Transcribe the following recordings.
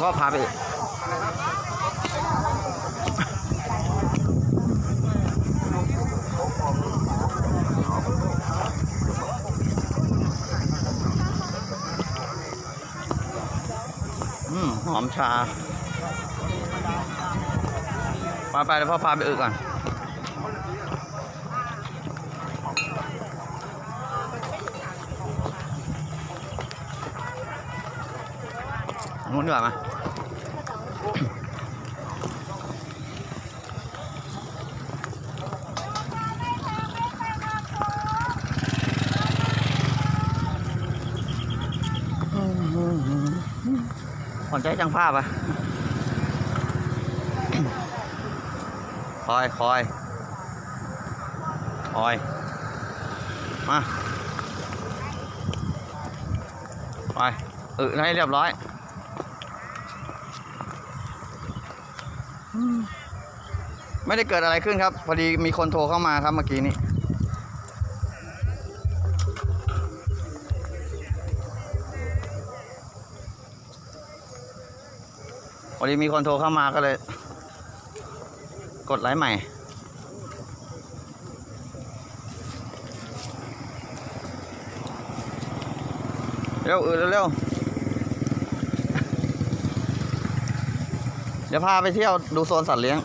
ก็พาไปอืมหอมชา ไปไปเดี๋ยวพ่อพาไปอึก่อน อันนู้นดีกว่ามาผ่อนใจจังภาพอะ คอยคอยคอย มา ไป อึให้เรียบร้อย ไม่ได้เกิดอะไรขึ้นครับ พอดีมีคนโทรเข้ามาครับเมื่อกี้นี้พอดีมีคนโทรเข้ามาก็เลย กดไลค์ใหม่ เร็วเออเร็วๆเดี๋ยวพาไปเที่ยวดูโซนสัตว์เลี้ยง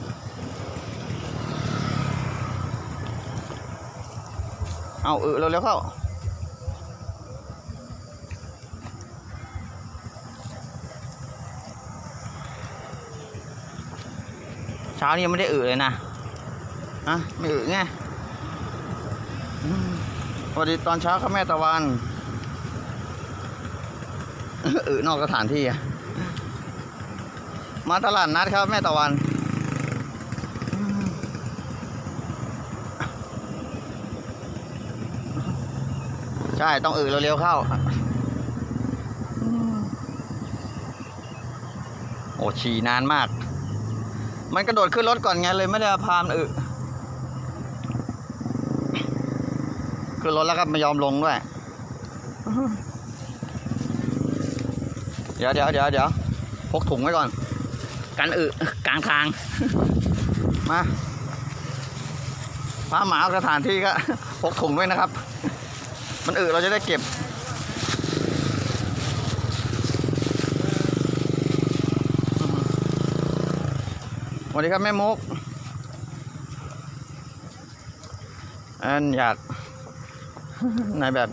เอาเออเร็วๆเข้าเช้านี้ยังไม่ได้อึเลยนะฮะไม่อึไงสวัสดีตอนเช้าครับแม่ตะวันอึนอกสถานที่อะมาตลาดนัดครับแม่ตะวัน ช่ต้องอึเร็วๆเข้า โอ้ฉี่นานมาก มันกระโดดขึ้นรถก่อนไงเลยไม่ได้เอาพามนอึขึ้นรถแล้วก็ไม่ยอมลงด้วย เดี๋ยวเดี๋ยวเดี๋ยวเดี๋ยวพกถุงไว้ก่อน กันอึกลางทาง มาพาหมาออกสถานที่ก็พกถุงด้วยนะครับ มันอึเราจะได้เก็บสวัสดีครับแม่มุก อันอยากนายแบบ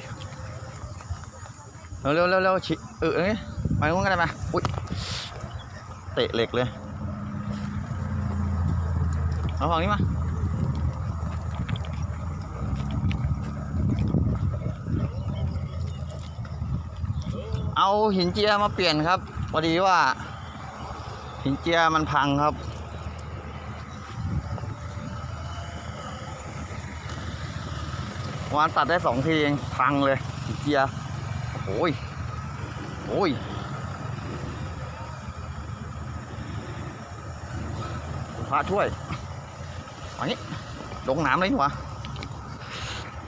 เร็วเร็วเร็วเร็วชิเออเอ้ยไปนู้นกันได้ไหมอุ้ยเตะเหล็กเลยเอาฝั่งนี้มา เอาหินเจียมาเปลี่ยนครับพอดีว่า หินเจียมันพังครับ วานตัดได้สองทีเองพังเลยหินเจียโอ้ยโอ้ยพระช่วยอันนี้ลงน้ำเลยนี่วะ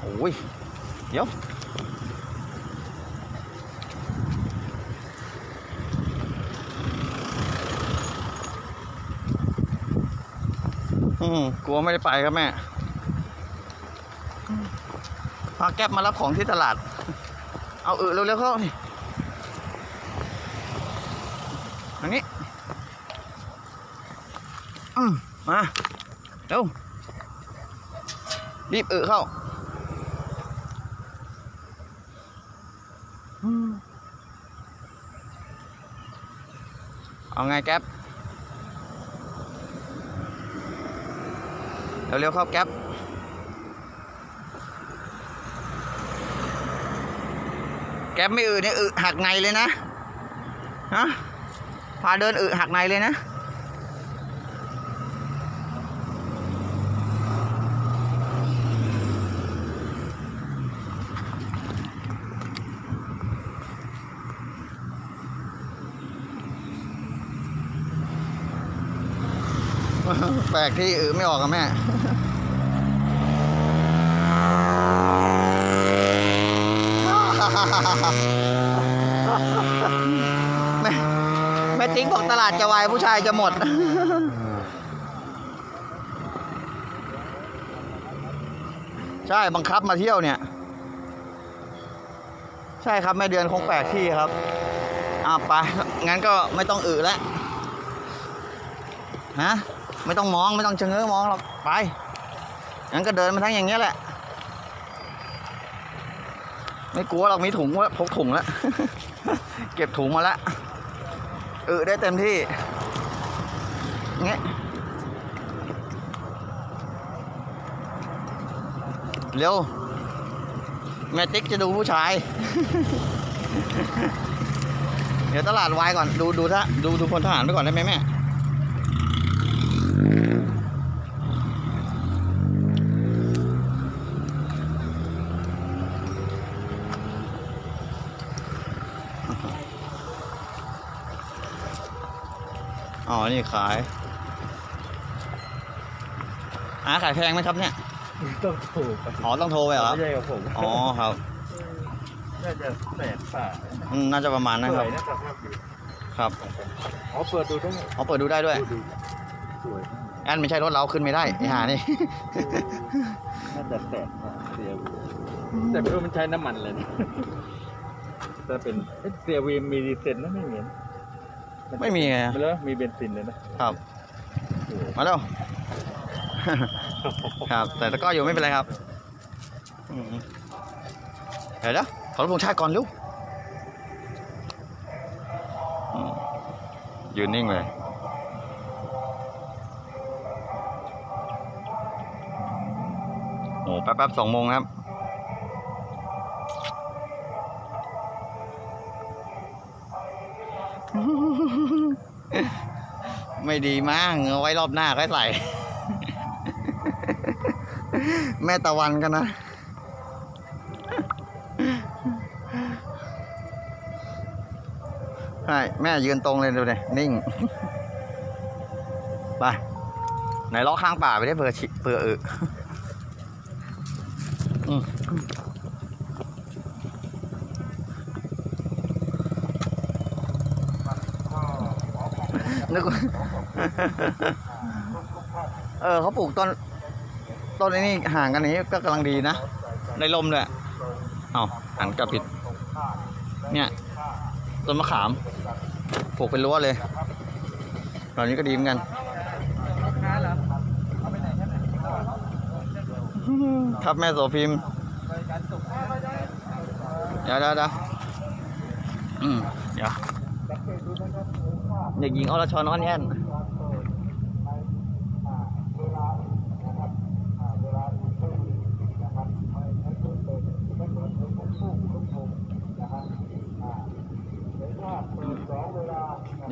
โอ้ย เดี๋ยว อืมกลัวไม่ได้ไปครับแม่พาแก๊ปมารับของที่ตลาด เอาเออเร็วๆเข้านี่อันนี้ อืมมาเร็วรีบเออเข้าเอาไงแก๊ป เร็วๆเข้าแก๊ปแก๊ปไม่อึเนี่ยอึหักในเลยนะฮะพาเดินอึหักในเลยนะ แปลกที่อึไม่ออกอะแม่ไม่ไม่ติ๊กบอกตลาดจะวายผู้ชายจะหมด ใช่บังคับมาเที่ยวเนี่ย ใช่ครับแม่เดือนคงแปลกที่ครับอ่าไปงั้นก็ไม่ต้องอึแล้ว ฮะไม่ต้องมองไม่ต้องเชงเง้อมองหรอกไปงั้นก็เดินมาทั้งอย่างเงี้ยแหละ ไม่กลัวหรอกมีถุงว่าพกถุงแล้วเก็บถุงมาแล้วอึได้เต็มที่เงี้ยเร็วแม่ติ๊กจะดูผู้ชาย เดี๋ยวตลาดวายก่อน ดูดูท่าดูดูพลทหารไปก่อนได้ไหมแม่ นี่ขายอาขายแพงไหมครับเนี่ย ต้องถูกอ๋อต้องโทรไปเหรอไม่ใช่กับผมอ๋อครับ น่าจะแปดฝาอืมน่าจะประมาณนั้นสครัวบ ยนะสภาพดีครับ อ๋อเปิดดูต้องอ๋อเปิดดูได้ด้วย ดูสวยแอนไม่ใช่รถเราขึ้นไม่ได้ไอ้ห่านี่ น่าจะแปดฝาเสียวีแต่ไม่รู้มันใช้น้ำมันเลยนะแต่เป็นเอ๊ะเสียวีมีดีเซลนะไม่มีนะ ไม่มีไงไม่แล้วมีเบนซินเลยนะครับโอ้โหมาเร็วครับ แต่ตะกร้ออยู่ไม่เป็นไรครับอืมเดี๋ยวนะขอรับธงชาติก่อนเร็วอืมยืนนิ่งเลยโอ้แป๊บๆสองโมงครับ ไม่ดีมั้งเอาไว้รอบหน้าค่อยใส่ แม่ตะวันกันนะ ใช่ แม่ยืนตรงเลยดูเลยนิ่ง ไป ไหนล้อข้างป่าไปได้เผื่อชิเผื่ออึอืมนึกว่า เออเขาปลูกต้นต้นไอ้นี่ห่างกันอย่างนี้ก็กำลังดีนะ ในลมเลยเอาหันกลับผิด เนี่ยต้นมะขามปลูกเป็นรั้วเลยเหล่านี้ก็ดีเหมือนกันครับแม่โสพิมพ์เดี๋ยวเดี๋ยวเดี๋ยวอืมเดี๋ยวเด็กหญิงอรชรนอนแย่น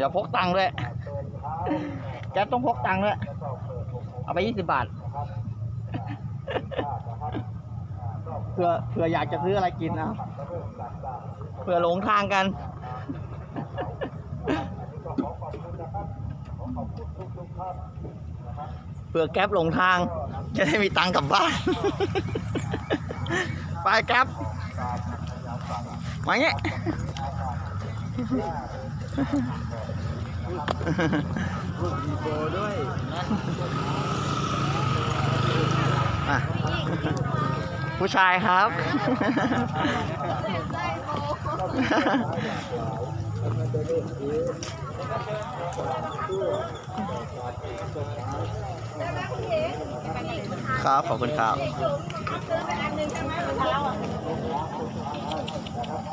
อย่าพกตังค์ด้วย แกต้องพกตังค์ด้วย เอาไปยี่สิบบาทเผื่อเผื่ออยากจะซื้ออะไรกินนะเผื่อหลงทางกันเผื่อแก๊ปหลงทาง จะได้มีตังค์กลับบ้าน ไปแก๊ปมาเงี้ย มีโบด้วยอะผู้ชายครับ ครับ ขอบคุณครับ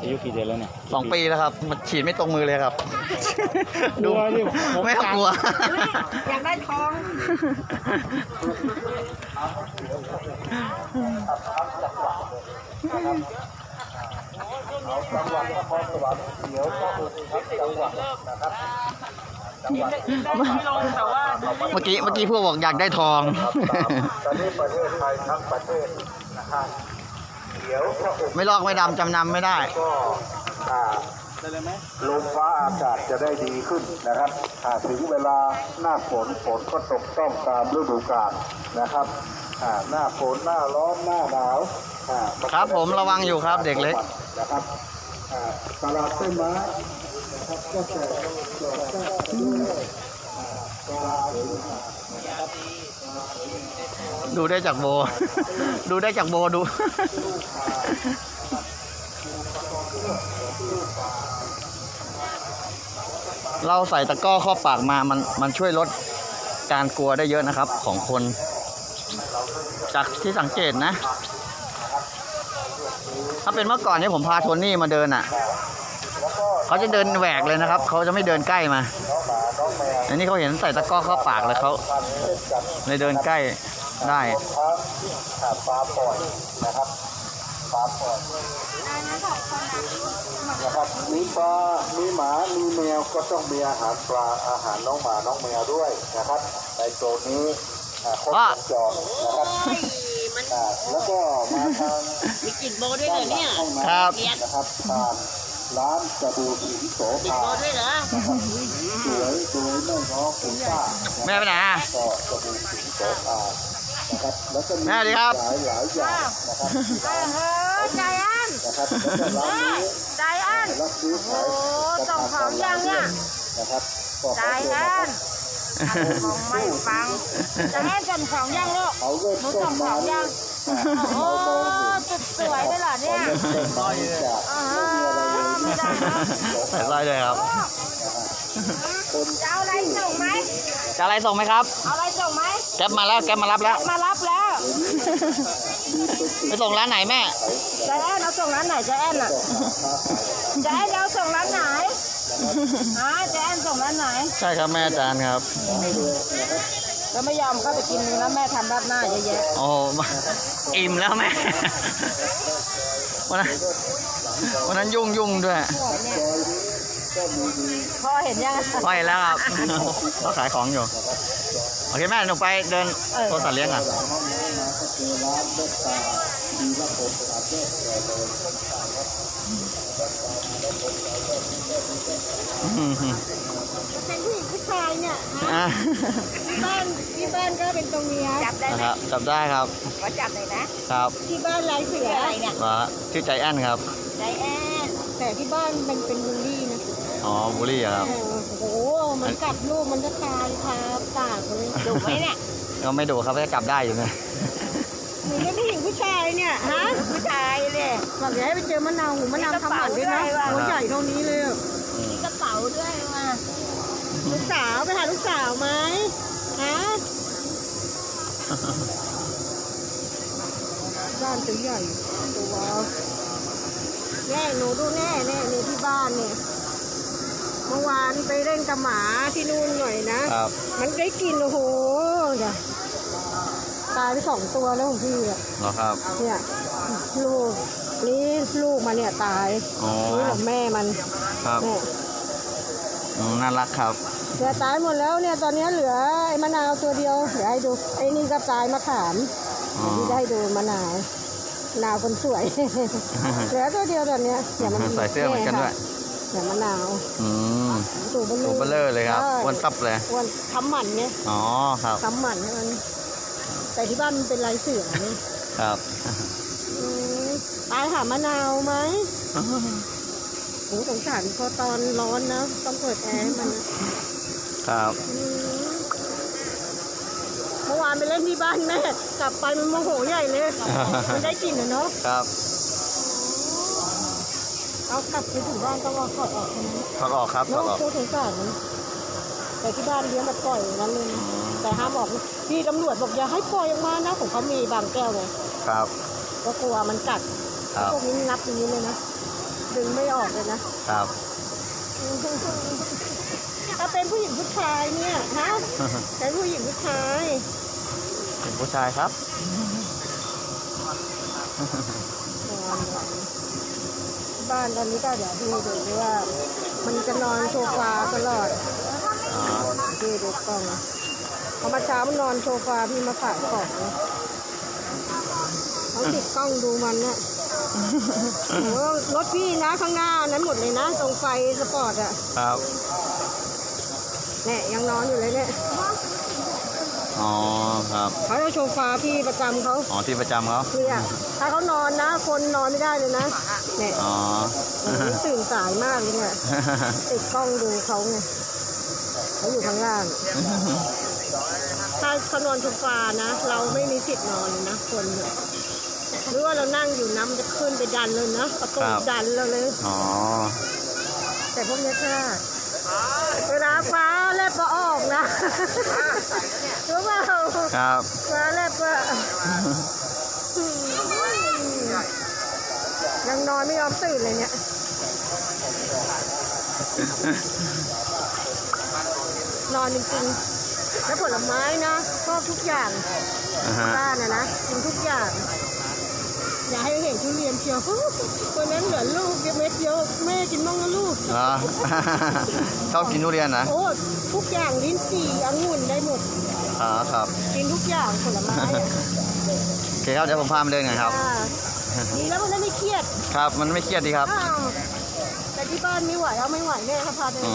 อายุกี่เดือนแล้วเนี่ยสองปีแล้วครับ มันฉีดไม่ตรงมือเลยครับกลัวดิผมไม่ต้องกลัว อยากได้ทองเมื่อกี้เมื่อกี้พวกบอกอยากได้ทองตอนนี้ประเทศไทยทั้งประเทศนะครับเี๋ยวไม่ลอกไม่ดำจำนำไม่ได้ ก็อ่าลมฟ้าอากาศจะได้ดีขึ้นนะครับหาถึงเวลาหน้าฝนฝนก็ตกต้องตามฤดูกาลนะครับหน้าฝนหน้าร้อนหน้าหนาวครับผมระวังอยู่ครับเด็กเล็ก นะครับอ่าตลาดต้นไม้าะก็จะดอกแก้วด้วยอ่าปลา ดูได้จากโบ ดูได้จากโบดู เราใส่ตะก้อครอบปากมา มัน มันช่วยลดการกลัวได้เยอะนะครับ ของคน จากที่สังเกตนะ ถ้าเป็นเมื่อก่อนที่ผมพาโทนี่มาเดินอะ เขาจะเดินแหวกเลยนะครับ เขาจะไม่เดินใกล้มา อันนี้เขาเห็นใส่ตะกร้อเข้าปากเลยเขาเลยเดินใกล้ได้ทั้งขาดปลาปล่อยนะครับปลาปล่อยนะครับมีปลา มีหมา มีแมวก็ต้องมีอาหารปลา อาหารน้องหมา น้องแมวด้วยนะครับ ในโซนนี้อ่าครบว่าวงจรนะครับอ่าแล้วก็มาทางมีกลิ่นโบด้วยเหรอเนี่ยห้องครับน้ำนะครับผ่าน ร้านกระดูกหินโสกลิ่นภาโบด้วยเหรอสวยสวยไม่ง้อคุณป้าแม่ไปไหนอะ ก็กระดูกหินโสภานะครับแล้วก็มีแม่ดีครับหลายหลายอย่างนะครับที่ร้านเออใจแอนนะครับแล้วก็ร้านนี้ใจแอนรับซื้อขายโอ้ส่งของยังเนี่ย นะครับก็ใจขอแอเชิญนของไม่ฟังใจแอนส่งของยังลูกเอาเริ่มหนูต้ส่นงขมาองเนี่ยัยง โอ้สุดสวยเลยเหรอเนี่ยเริ่มต้นมาจากอ่าไม่ได้นะใส่สร้อยด้วยครับคนจะเอาอะไรส่งไหมจะอะไรส่งไหมครับ เอาอะไรส่งไหมแก๊ปมาแล้วแก๊ปมารับแล้ว มารับแล้วไปส่งร้านไหนแม่ใจแอนเอาส่งร้านไหนใจแอนอะใจแอนเอาส่งร้านไหนฮะใจแอนส่งร้านไหน ใช่ครับแม่อาจารย์ครับ แล้วไม่ยอมเข้าไปกินนึงแล้วแม่ทำราดหน้าเยอะแยะโอ้มาอิ่มแล้วแม่วันนั้นวันนั้นยุ่งยุ่งด้วยพ่อเห็นยังไปแล้วครับเราขายของอยู่ โอเคแม่หนูไปเดินโทรสัตว์เลี้ยงอะอืม เป็นผู้หญิงผู้ชายเนี่ยอะบ้านที่บ้านก็เป็นตรงนี้จับได้นะไหมครับจับได้ครับก็จับเลยนะครับที่บ้านลายเสืออะไรเนี่ยว่าชื่อใจแอนครับ ใจแอนแต่ที่บ้านมันเป็นบูลลี่นะอ๋อบุรีอะครับ เออโอ้โหมันกัดลูกมันจะตายคาปากเลยดุไหมเนี่ยก็ไม่ดูครับก็จับได้อยู่เนี่ยหนูเป็นผู้หญิงผู้ชายเนี่ยฮะผู้ชายเลยบอกอย่าให้ไปเจอมะนาวหูมะนาวทำหมันด้วยนะหัวใหญ่เท่านี้เลยมีกระเป๋าด้วยมา ลูกสาวไปหาลูกสาวไหมฮะบ้านตัวใหญ่ตัวแน่หนูดูแน่แน่นี่ที่บ้านเนี่ยเมื่อวานไปเล่นกับหมาที่นู่นหน่อยนะครับมันได้กลินโอ้โหเดี๋ยวตายไปสองตัวแล้วของพี่อะเหรอครับ เนี่ยลูกนี่ลูกมันเนี่ยตายอ๋อนี่กับแม่มันครับเนี่ยอืมน่ารักครับ เหลือตายหมดแล้วเนี่ยตอนนี้เหลือไอ้มะนาวตัวเดียวเดี๋ยวให้ดูไอ้นี่ก็ตายมะขามอ๋อเดี๋ยวพี่ได้ดูมะนาวมะนาวคนสวย เหลือตัวเดียวตอนเนี้ยอย่ามันใส่เสื้อเหมือนกันด้วยอย่ามะนาวอืมตัวเบลตัวเบลเลอร์เลยครับใช่อ้วนตับเลย อ้วนทำหมันเนี่ยอ๋อครับทำหมันให้มันแต่ที่บ้านมันเป็นลายเสือเนี่ยครับอืมตายหามะนาวไหมโอ้สงสารพอตอนร้อนนะต้องเปิดแอร์ให้มันนะ ครับอืมเมื่อวานไปเล่นที่บ้านแม่กลับไปมันโมโหใหญ่เลยมันได้กลิ่นอะเนาะครับเอากลับไปถึงบ้านต้องเอาถอดออกใช่ไหมถอดออกครับถอเนาะดออกโคตรสงสารมันแต่ที่บ้านเลี้ยงแบบปล่อยอย่างนั้นเลยนะแต่ห้ามออกนะพี่ตำรวจบอกอย่าให้ปล่อยออกมานะของเขามีบางแก้วเลยครับ ก็กลัวมันกัดครับพวกนี้นับอย่างนี้เลยนะดึงไม่ออกเลยนะครับ ถ้าเป็นผู้หญิงผู้ชายเนี่ยฮะเป็นผู้หญิงผู้ชายเป็นผู้ชายครับ บ้านตอนนี้ก็เดี๋ยวดูดูว่า มันจะนอนโซฟาตลอดอ๋อดูดูกล้องพอมาเช้ามันนอนโซฟาพี่มาขายของนะเขาติดกล้องดูมันเนี่ยโอ้โหรถพี่นะข้างหน้านั้นหมดเลยนะ ตรงไฟสปอร์ตอะครับ เนี่ยยังนอนอยู่เลยเนี่ยอ๋อครับเขาจะโซฟาพี่ประจำเขาอ๋อที่ประจำเขาเนี่ยถ้าเขานอนนะ คนนอนไม่ได้เลยนะเนี่ยอ๋อ โอ้โหตื่นสายมากเลยเนี่ยติดกล้องดูเขาไงเขาอยู่ข้างล่างหาเขานอนโซฟานะ เราไม่มีสิทธิ์นอนเลยนะคนเนี่ยหรือว่าเรานั่งอยู่น้ำจะขึ้นไปดันเลยนะประตูดันเราเลย อ๋อ แต่พวกเนี้ยพลาดเวลาฟ้าแลบก็ออกนะ รู้เปล่าครับฟ้าแลบก็ยังนอนไม่ยอมตื่นเลยเนี่ยนอนจริงๆ แล้วผลไม้นะชอบทุกอย่างอ่าฮะบ้านนะนะกินทุกอย่าง อย่าให้เห็นทุเรียนเชียวคนนั้นเหลือลูกเดียวเม็ดเดียวแม่กินบ้างนะลูกเหรอชอบกินทุเรียนนะโอ้ทุกอย่างลิ้นจี่องุ่นได้หมดอ๋อครับ กินทุกอย่างผลไม้อะโอเคครับเดี๋ยวผมพามาเดินหน่อยครับ อ่าดีแล้วมันไม่เครียดครับ มันไม่เครียดดีครับอ้าวแต่ที่บ้านไม่ไหวเอาไม่ไหวแม่เขาพาไปอ๋อ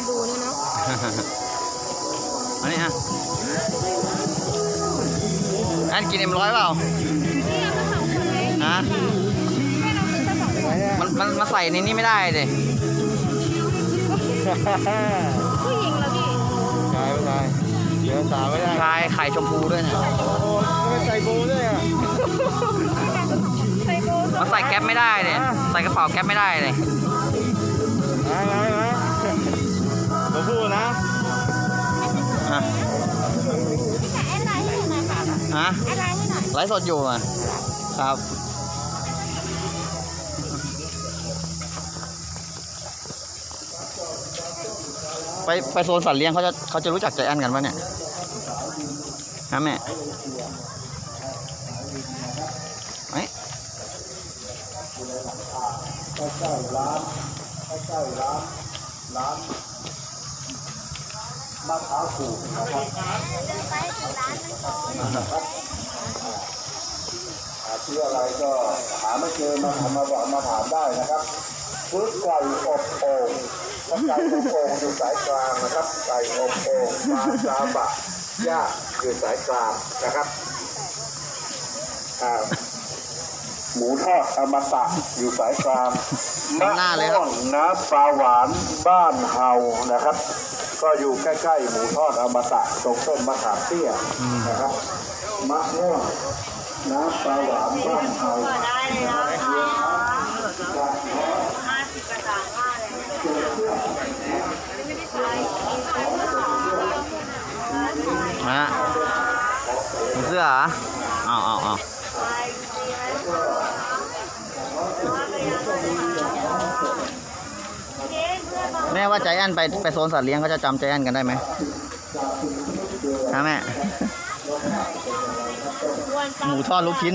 นนี้กลับมาดูนี่เนาะอันนี้ฮะอันกินเอ็มร้อยเปล่าฮะมันมันมาใส่ในนี้ไม่ได้เลยผู้หญิงเหรอพี่ชายไม่ชายเดี๋ยวสาวไม่ได้ชายไข่ชมพูด้วยเนี่ยโอ้ไม่ใส่โบด้วยอะไซโบมันใส่แก๊ปไม่ได้เลยใส่กระเป๋าแก๊ปไม่ได้เลยมามา มาผมพูดนะฮะแอดไลน์ให้หน่อยค่ะฮะแอดไลน์ให้หน่อยไลฟ์สดอยู่อะครับไปไปโซนสัตว์เลี้ยงเขาจะเขาจะรู้จักใจแอนกันปะเนี่ยฮะแม่เอ้ยใกล้ๆร้านใกล้ๆร้านร้าน มะพร้าวขูดนะครับหาชื่ออะไรก็หาไม่เจอมาถามมาบอกมาถามได้นะครับชุดไก่อบโอ่งถ้าไก่อบโอ่งอยู่สายกลางนะครับไก่อบโอ่งมาซาบะย่างอยู่สายกลางนะครับอ่าหมูทอดอมตะอยู่สายกลางข้างหน้าเลยครับมะม่วงน้ำปลาหวานบ้านเฮานะครับ ก็อยู่ใกล้ๆหมูทอดอมตะตรงต้นมะขามเตี้ยนะครับมะม่วงน้ำปลาหวานบ้านเฮาได้เลยนะคะห้สิบกระถางห้าเลยมาเสื้อเหรอเอาเอาเอา แม่ว่าใจแอนไปไปโซนสัตว์เลี้ยงเขาจะจำใจแอนกันได้ไหมฮะแม่ หมูทอดลูกชิ้น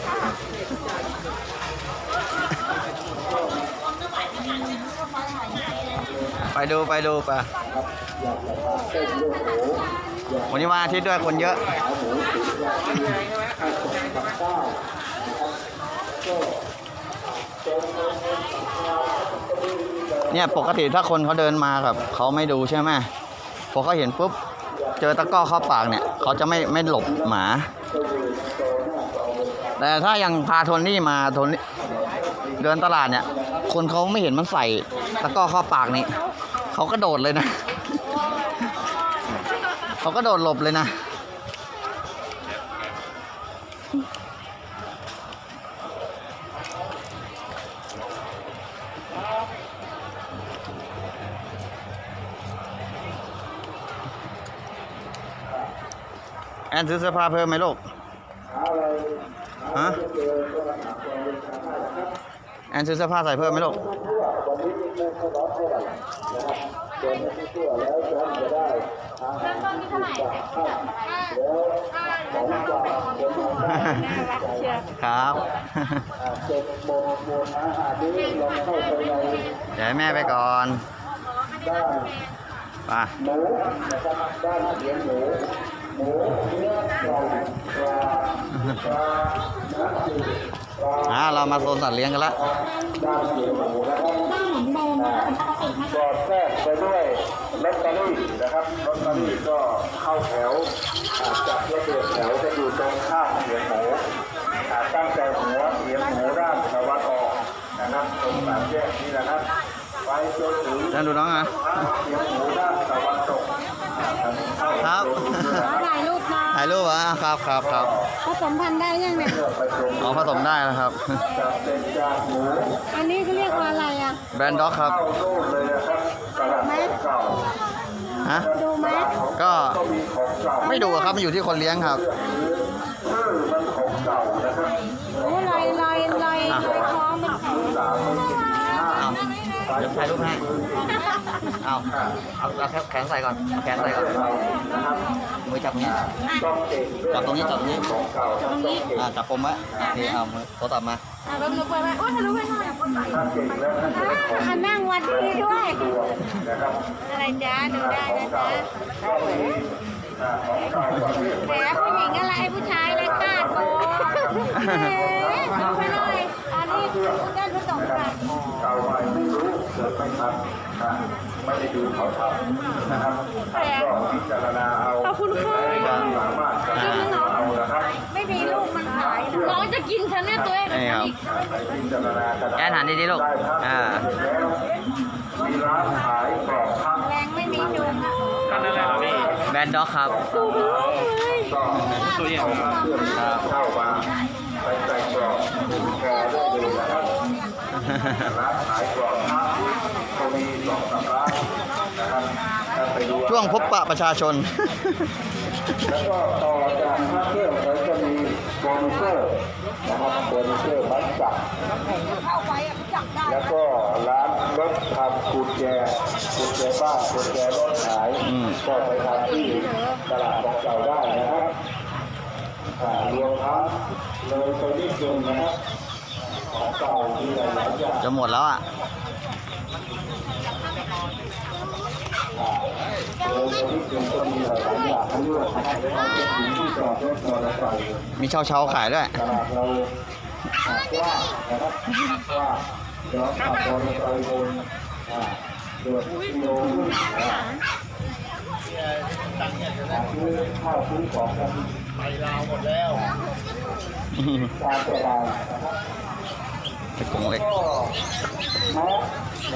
ไปดูไปดูไปวันนี้วันอาทิตย์ด้วยคนเยอะเนี่ยปกติถ้าคนเขาเดินมากับเขาไม่ดูใช่ไหมพอเขาเห็นปุ๊บ เจอตะก้อเข้าปากเนี่ย เขาจะไม่ไม่หลบหมา แต่ถ้ายังพาโทนี่มาโทนี่เดินตลาดเนี่ย คนเขาไม่เห็นมันใส่ตะกร้อเข้าปากนี่เขาก็โดดเลยนะ เขาก็โดดหลบเลยนะแอนซื้อเสื้อผ้าเพิ่มไหมลูก ฮะ แอนซื้อเสื้อผ้าใส่เพิ่มไหมลูกครับเจ็ดโมงโมงอาหารนี้ลองเข้าไปในเดี๋ยวให้แม่ไปก่อนด้านไปหมูนะครับด้านเสียงหมูหมูเนื้อไก่ปลาปลาเนื้อจืดปลา อ่าเรามาโซนสัตว์เลี้ยงกันละด้านเสียงหมูนะครับสอดแทรกไปด้วยลอตเตอรี่นะครับลอตเตอรี่ก็เข้าแถวอ่าจัดระเบียบแถวจะอยู่ตรงข้ามเสียงหมูอ่าตั้งแต่หัวเสียงหมูด้านตะวันออกนะครับตรงสามแยกนี้นะครับไปจนถึงเดินดูน้องนะเสียงหมูด้านตะวันตกครับถ่ายรูปมาถ่ายรูปเหรอะครับครับครับผสมพันธุ์ได้ยังเนี่ยเพื่อไปชมอ๋อผสมได้แล้วครับจะเป็นจากหมูอันนี้เขาเรียกว่าอะไรอะแบรนด์ด็อกครับเข้านู่นเลยนะครับตลาดของเก่าฮะดูไหมก็ก็มีของเก่าไม่ดูอะครับมันอยู่ที่คนเลี้ยงครับชื่อมันของเก่านะครับโอ้ลอยลอยลอยลอยท้องมันแข็งสามคนสี่ห้าเอาเดี๋ยวถ่ายรูปให้ เอาเอาเอาแค่แขนใส่ก่อนเอาแขนใส่ก่อนนะครับมือจับตรงนี้ต้องเก่งด้วยจับตรงนี้จับตรงนี้ของเก่าต้องเก่งอ่าจับปมไว้นี่เอามือโทรศัพท์มาอะรถลุกไปไหมโอ้ยทะลุไปหน่อยถ้าเก่งแล้วท่านจะได้ของอะนั่งวัดดีด้วยตัวนะครับอะไรจ้าดูได้ของนะเก่าจ๊ะก็มีอ่าของเก่าประเภทแหมผู้หญิงอะไรผู้ชายอะไรคาดโบแหมดูไปหน่อยอันนี้ผู้ด้านผสมกันเก่าใหม่ไม่รู้เกิดไม่ทันนะไม่ได้ดูเขาทำนะครับท่านก็พิจารณาเอาขอบคุณค่ะความสามารถการเอานะครับไม่มีลูกมันขายน้องจะกินฉันเนี่ยตัวเองนี่ครับไปพิจารณากันแอนหันดีๆลูกได้พักอ่าแล้วมีร้านขายกรอบพักแรงไม่มีจุงแบรนด์ด็อกครับดูเลยก็ตัวอย่างเพื่อนเข้ามาไปใส่กรอบแกได้เลยนะครับร้านขายกรอบพักก็ มีสองสามร้านนะครับถ้าไปดูช่วงพบปะประชาชน แล้วก็ต่อจากพระเครื่องไปจะมีโปรดิวเซอร์นะครับโปรดิวเซอร์มัดจับเข้าไปอะจับได้แล้วก็ร้านรถทำกุญแจกุญแจบ้านกุญแจรถขายอืมก็ไปทำที่ตลาดของเก่าได้นะครับอ่ารวมทั้งเลยไปนิดนึงนะครับของเก่ามีหลายๆอย่างจะหมดแล้วอะ เลยไปนิดนึงก็ มีหลายๆอย่างให้เลือกนะครับเราจะถึงที่จอดรถมอเตอร์ไซค์มีเช่าเช่าๆขายด้วยตลาดเราอ่ากว้างนะครับกว้างเดี๋ยวขับมอเตอร์ไซค์บนอ่าเดือดกิโลขึ้นอ่าคือข้าวซื้อของกันไปลาวหมดแล้วการตลาดนะครับเป็นกรงเล็กก็แม้